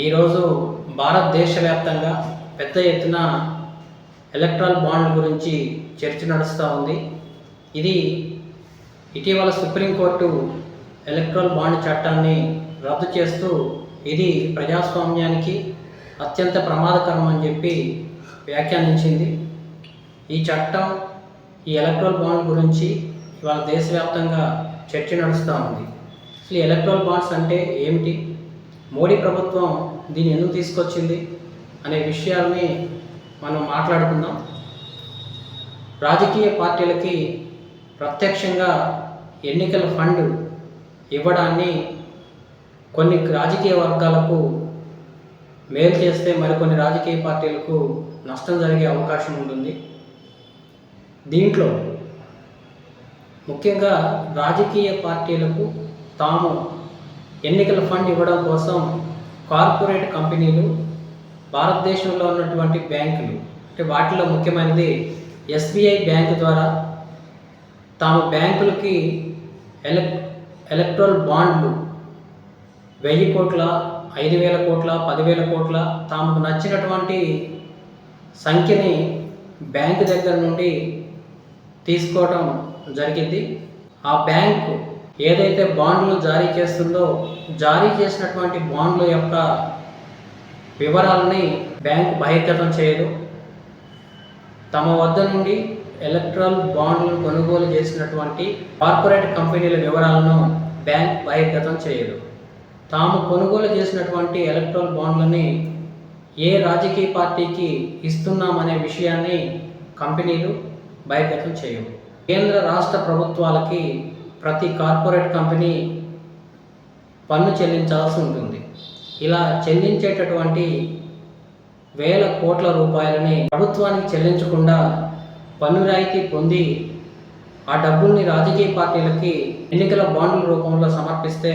ఈరోజు భారతదేశ వ్యాప్తంగా పెద్ద ఎత్తున ఎలక్ట్రాల్ బాండ్ గురించి చర్చ నడుస్తూ ఉంది. ఇది ఇటీవల సుప్రీంకోర్టు ఎలక్ట్రాల్ బాండ్ చట్టాన్ని రద్దు చేస్తూ ఇది ప్రజాస్వామ్యానికి అత్యంత ప్రమాదకరం అని చెప్పి వ్యాఖ్యానించింది. ఈ చట్టం ఈ ఎలక్ట్రల్ బాండ్ గురించి ఇవాళ దేశవ్యాప్తంగా చర్చ నడుస్తూ ఉంది. అసలు ఎలక్ట్రల్ బాండ్స్ అంటే ఏమిటి? మోడీ ప్రభుత్వం దీన్ని ఎందుకు తీసుకొచ్చింది అనే విషయాల్ని మనం మాట్లాడుకుందాం. రాజకీయ పార్టీలకి ప్రత్యక్షంగా ఎన్నికల ఫండ్ ఇవ్వడాన్ని కొన్ని రాజకీయ వర్గాలకు మేలు చేస్తే మరికొన్ని రాజకీయ పార్టీలకు నష్టం జరిగే అవకాశం ఉంటుంది. దీంట్లో ముఖ్యంగా రాజకీయ పార్టీలకు తాము ఎన్నికల ఫండ్ ఇవ్వడం కోసం కార్పొరేట్ కంపెనీలు భారతదేశంలో ఉన్నటువంటి బ్యాంకులు అంటే వాటిలో ముఖ్యమైనది ఎస్బీఐ బ్యాంకు ద్వారా తాము బ్యాంకులకి ఎలక్ ఎలక్ట్రల్ బాండ్లు వెయ్యి కోట్ల ఐదు వేల కోట్ల పదివేల కోట్ల తాముకు నచ్చినటువంటి సంఖ్యని బ్యాంకు దగ్గర నుండి తీసుకోవడం జరిగింది. ఆ బ్యాంకు ఏదైతే బాండ్లు జారీ చేస్తుందో జారీ చేసినటువంటి బాండ్ల యొక్క వివరాలని బ్యాంకు బహిర్గతం చేయదు. తమ వద్ద నుండి ఎలక్ట్రల్ బాండ్లను కొనుగోలు చేసినటువంటి కార్పొరేట్ కంపెనీల వివరాలను బ్యాంక్ బహిర్గతం చేయదు. తాము కొనుగోలు చేసినటువంటి ఎలక్ట్రల్ బాండ్లని ఏ రాజకీయ పార్టీకి ఇస్తున్నామనే విషయాన్ని కంపెనీలు బహిర్గతం చేయవు. కేంద్ర రాష్ట్ర ప్రభుత్వాలకి ప్రతి కార్పొరేట్ కంపెనీ పన్ను చెల్లించాల్సి ఉంటుంది. ఇలా చెల్లించేటటువంటి వేల కోట్ల రూపాయలని ప్రభుత్వానికి చెల్లించకుండా పన్ను రాయితీ పొంది ఆ డబ్బుల్ని రాజకీయ పార్టీలకి ఎన్నికల బాండ్ల రూపంలో సమర్పిస్తే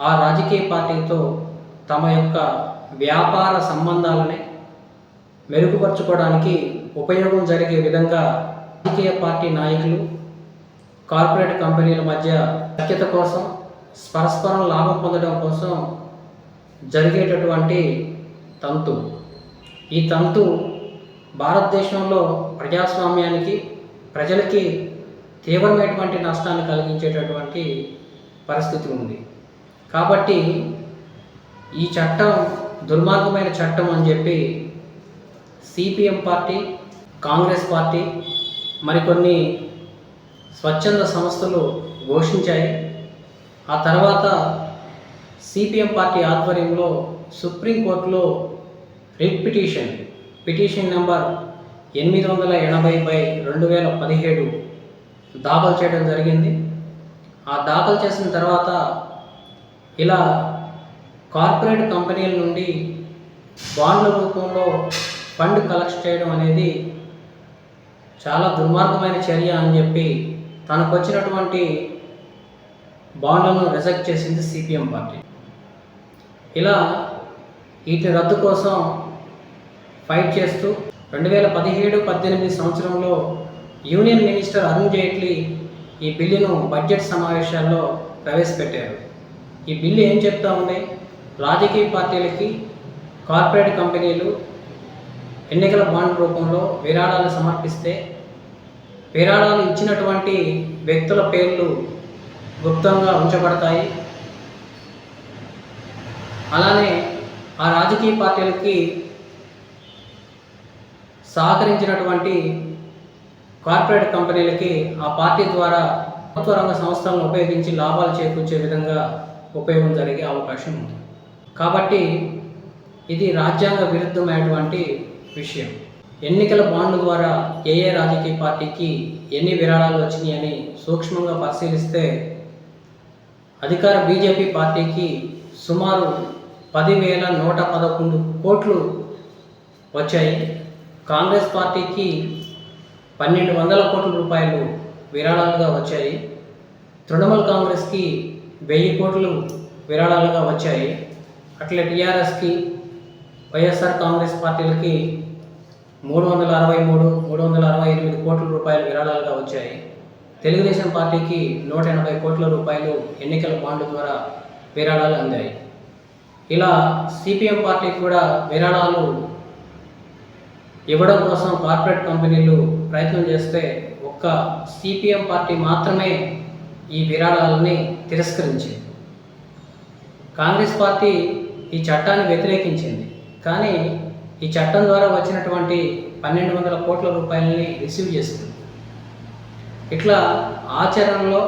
ఆ రాజకీయ పార్టీతో తమ యొక్క వ్యాపార సంబంధాలని మెరుగుపరచుకోవడానికి ఉపయోగం జరిగే విధంగా రాజకీయ పార్టీ నాయకులు కార్పొరేట్ కంపెనీల మధ్య ఐక్యత కోసం పరస్పరం లాభం పొందడం కోసం జరిగేటటువంటి తంతు. ఈ తంతు భారతదేశంలో ప్రజాస్వామ్యానికి ప్రజలకి తీవ్రమైనటువంటి నష్టాన్ని కలిగించేటటువంటి పరిస్థితి ఉంది. కాబట్టి ఈ చట్టం దుర్మార్గమైన చట్టం అని చెప్పి సిపిఎం పార్టీ కాంగ్రెస్ పార్టీ మరికొన్ని స్వచ్ఛంద సంస్థలు ఘోషించాయి. ఆ తర్వాత సిపిఎం పార్టీ ఆధ్వర్యంలో సుప్రీంకోర్టులో రిట్ పిటిషన్ పిటిషన్ నెంబర్ ఎనిమిది వందల ఎనభై బై రెండు వేల పదిహేడు దాఖలు చేయడం జరిగింది. ఆ దాఖలు చేసిన తర్వాత ఇలా కార్పొరేట్ కంపెనీల నుండి బాండ్ల రూపంలో ఫండ్ కలెక్ట్ చేయడం అనేది చాలా దుర్మార్గమైన చర్య అని చెప్పి తనకు వచ్చినటువంటి బాండ్లను రిజెక్ట్ చేసింది సిపిఎం పార్టీ. ఇలా వీటి రద్దు కోసం ఫైట్ చేస్తూ రెండు వేల పదిహేడు పద్దెనిమిది సంవత్సరంలో యూనియన్ మినిస్టర్ అరుణ్ జైట్లీ ఈ బిల్లును బడ్జెట్ సమావేశాల్లో ప్రవేశపెట్టారు. ఈ బిల్లు ఏం చెప్తా ఉంది? రాజకీయ పార్టీలకి కార్పొరేట్ కంపెనీలు ఎన్నికల బాండ్ రూపంలో విరాళాలు సమర్పిస్తే విరాళాలు ఇచ్చినటువంటి వ్యక్తుల పేర్లు గుప్తంగా ఉంచబడతాయి. అలానే ఆ రాజకీయ పార్టీలకి సహకరించినటువంటి కార్పొరేట్ కంపెనీలకి ఆ పార్టీ ద్వారా ప్రభుత్వ రంగ సంస్థలను ఉపయోగించి లాభాలు చేకూర్చే విధంగా ఉపయోగం జరిగే అవకాశం ఉంది. కాబట్టి ఇది రాజ్యాంగ విరుద్ధమైనటువంటి విషయం. ఎన్నికల బాండ్ల ద్వారా ఏ ఏ రాజకీయ పార్టీకి ఎన్ని విరాళాలు వచ్చినాయని సూక్ష్మంగా పరిశీలిస్తే అధికార బీజేపీ పార్టీకి సుమారు పదివేల నూట పదకొండు కోట్లు వచ్చాయి. కాంగ్రెస్ పార్టీకి పన్నెండు వందల కోట్ల రూపాయలు విరాళాలుగా వచ్చాయి. తృణమూల్ కాంగ్రెస్కి వెయ్యి కోట్లు విరాళాలుగా వచ్చాయి. అట్లే టీఆర్ఎస్కి వైఎస్ఆర్ కాంగ్రెస్ పార్టీలకి మూడు వందల అరవై మూడు మూడు వందల అరవై ఎనిమిది కోట్ల రూపాయలు విరాళాలుగా వచ్చాయి. తెలుగుదేశం పార్టీకి నూట ఎనభై కోట్ల రూపాయలు ఎన్నికల బాండ్ ద్వారా విరాళాలు అందాయి. ఇలా సిపిఎం పార్టీకి కూడా విరాళాలు ఇవ్వడం కోసం కార్పొరేట్ కంపెనీలు ప్రయత్నం చేస్తే ఒక్క సిపిఎం పార్టీ మాత్రమే ఈ విరాళాలని తిరస్కరించింది. కాంగ్రెస్ పార్టీ ఈ చట్టాన్ని వ్యతిరేకించింది. కానీ ఈ చట్టం ద్వారా వచ్చినటువంటి పన్నెండు వందల కోట్ల రూపాయలని రిసీవ్ చేసింది ఇట్లా ఆచరణలో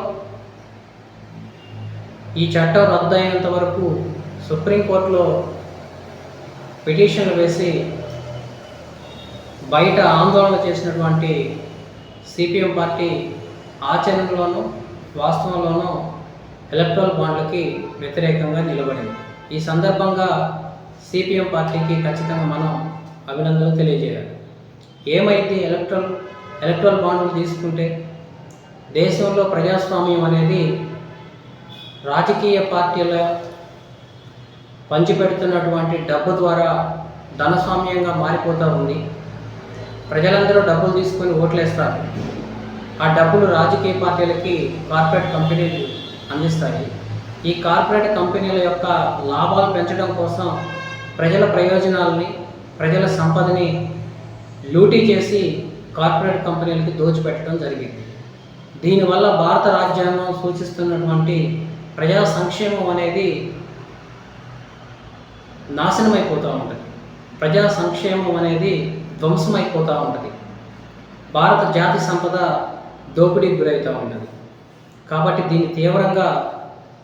ఈ చట్టం రద్దు అయినంత వరకు సుప్రీంకోర్టులో పిటిషన్లు వేసి బయట ఆందోళన చేసినటువంటి సిపిఎం పార్టీ ఆచరణలోనూ వాస్తవంలోనూ ఎలక్ట్రల్ బాండ్లకి వ్యతిరేకంగా నిలబడింది. ఈ సందర్భంగా సిపిఎం పార్టీకి ఖచ్చితంగా మనం అభినందనలు తెలియజేయాలి. ఏమైతే ఎలక్ట్రల్ ఎలక్ట్రల్ బాండ్లు తీసుకుంటే దేశంలో ప్రజాస్వామ్యం అనేది రాజకీయ పార్టీల పంచిపెడుతున్నటువంటి డబ్బు ద్వారా ధనస్వామ్యంగా మారిపోతూ ఉంది. ప్రజలందరూ డబ్బులు తీసుకొని ఓట్లేస్తారు. ఆ డబ్బులు రాజకీయ పార్టీలకి కార్పొరేట్ కంపెనీలు అందిస్తాయి. ఈ కార్పొరేట్ కంపెనీల యొక్క లాభాలు పెంచడం కోసం ప్రజల ప్రయోజనాలని ప్రజల సంపదని లూటీ చేసి కార్పొరేట్ కంపెనీలకి దోచిపెట్టడం జరిగింది. దీనివల్ల భారత రాజ్యాంగం సూచిస్తున్నటువంటి ప్రజా సంక్షేమం అనేది నాశనం అయిపోతూ ఉంటుంది. ప్రజా సంక్షేమం అనేది ధ్వంసమైపోతూ ఉంటుంది. భారత జాతి సంపద దోపిడీకి గురవుతూ ఉంటుంది. కాబట్టి దీన్ని తీవ్రంగా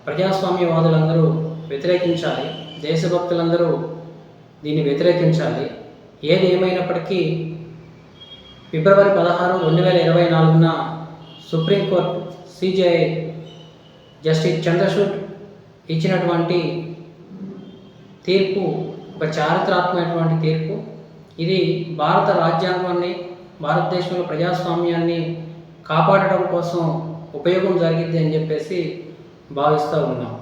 ప్రజాస్వామ్యవాదులందరూ వ్యతిరేకించాలి. దేశభక్తులందరూ దీన్ని వ్యతిరేకించాలి. ఏది ఏమైనప్పటికీ ఫిబ్రవరి పదహారు రెండు వేల ఇరవై నాలుగున సుప్రీంకోర్టు సిజేఐ జస్టిస్ చంద్రచూడ్ ఇచ్చినటువంటి తీర్పు ఒక చారిత్రాత్మకమైనటువంటి తీర్పు. ఇది భారత రాజ్యాంగాన్ని భారతదేశంలో ప్రజాస్వామ్యాన్ని కాపాడడం కోసం ఉపయోగం జరిగింది అని చెప్పేసి భావిస్తూ ఉన్నాం.